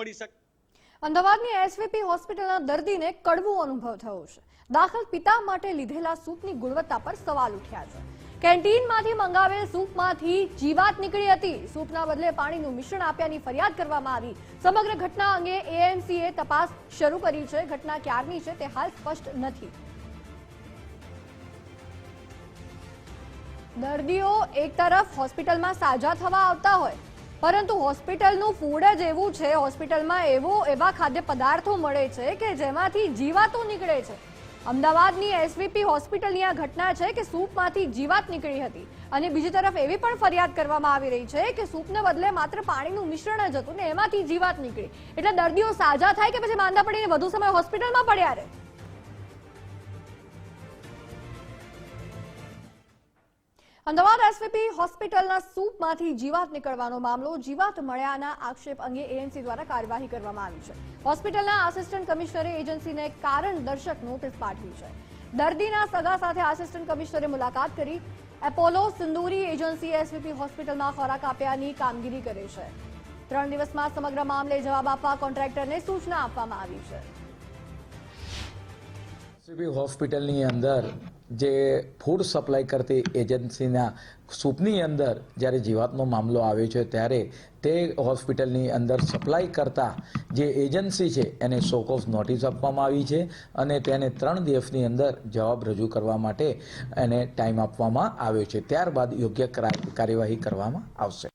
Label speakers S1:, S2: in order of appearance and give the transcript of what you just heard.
S1: મળી શકે?
S2: અમદાવાદની એસવીપી હોસ્પિટલના દર્દીને કડવો અનુભવ થયો છે. દાખલ પિતા માટે લીધેલા સૂપની ગુણવત્તા પર સવાલ ઉઠ્યા છે. કેન્ટીનમાંથી મંગાવેલ સૂપમાંથી જીવાત નીકળી હતી. સૂપના બદલે પાણીનું મિશ્રણ આપ્યાની ફરિયાદ કરવામાં આવી. સમગ્ર ઘટના અંગે એએમસીએ તપાસ શરૂ કરી છે. ઘટના ક્યારની છે તે હાલ સ્પષ્ટ નથી. દર્દીઓ એક તરફ હોસ્પિટલમાં સાજા થવા આવતા હોય પરંતુ હોસ્પિટલનું ફૂડ જ એવું છે, હોસ્પિટલમાં એવો, એવા ખાદ્ય પદાર્થો મળે છે કે જેમાંથી જીવાતો નીકળે છે. અમદાવાદની એસવીપી હોસ્પિટલની આ ઘટના છે કે સૂપમાંથી જીવાત નીકળી હતી. અને બીજી તરફ એવી પણ ફરિયાદ કરવામાં આવી રહી છે કે સૂપને બદલે માત્ર પાણીનું મિશ્રણ જ હતું ને એમાંથી જીવાત નીકળી. એટલે દર્દીઓ સાજા થાય કે પછી માંદા પડીને વધુ સમય હોસ્પિટલમાં પડ્યા રહે? અમદાવાદ એસવીપી હોસ્પિટલના સૂપમાંથી જીવાત નીકળવાનો મામલો, જીવાત મળ્યાના આક્ષેપ અંગે એએમસી દ્વારા કાર્યવાહી કરવામાં આવી છે. હોસ્પિટલના આસિસ્ટન્ટ કમિશનરે એજન્સીને કારણ દર્શક નોટિસ પાઠવી છે. દર્દીના સગા સાથે આસિસ્ટન્ટ કમિશનરે મુલાકાત કરી. એપોલો સિંદૂરી એજન્સી એસવીપી હોસ્પિટલમાં ખોરાક આપ્યાની કામગીરી કરે છે. ત્રણ દિવસમાં સમગ્ર મામલે જવાબ આપવા કોન્ટ્રાક્ટરને સૂચના આપવામાં આવી છે.
S3: હોસ્પિટલની અંદર જે ફૂડ સપ્લાય કરતી એજન્સીના સૂપની અંદર જ્યારે જીવાતનો મામલો આવ્યો છે ત્યારે તે હોસ્પિટલની અંદર સપ્લાય કરતા જે એજન્સી છે એને શોક નોટિસ આપવામાં આવી છે અને તેને ત્રણ દિવસની અંદર જવાબ રજૂ કરવા માટે એને ટાઈમ આપવામાં આવ્યો છે. ત્યારબાદ યોગ્ય કાર્યવાહી કરવામાં આવશે.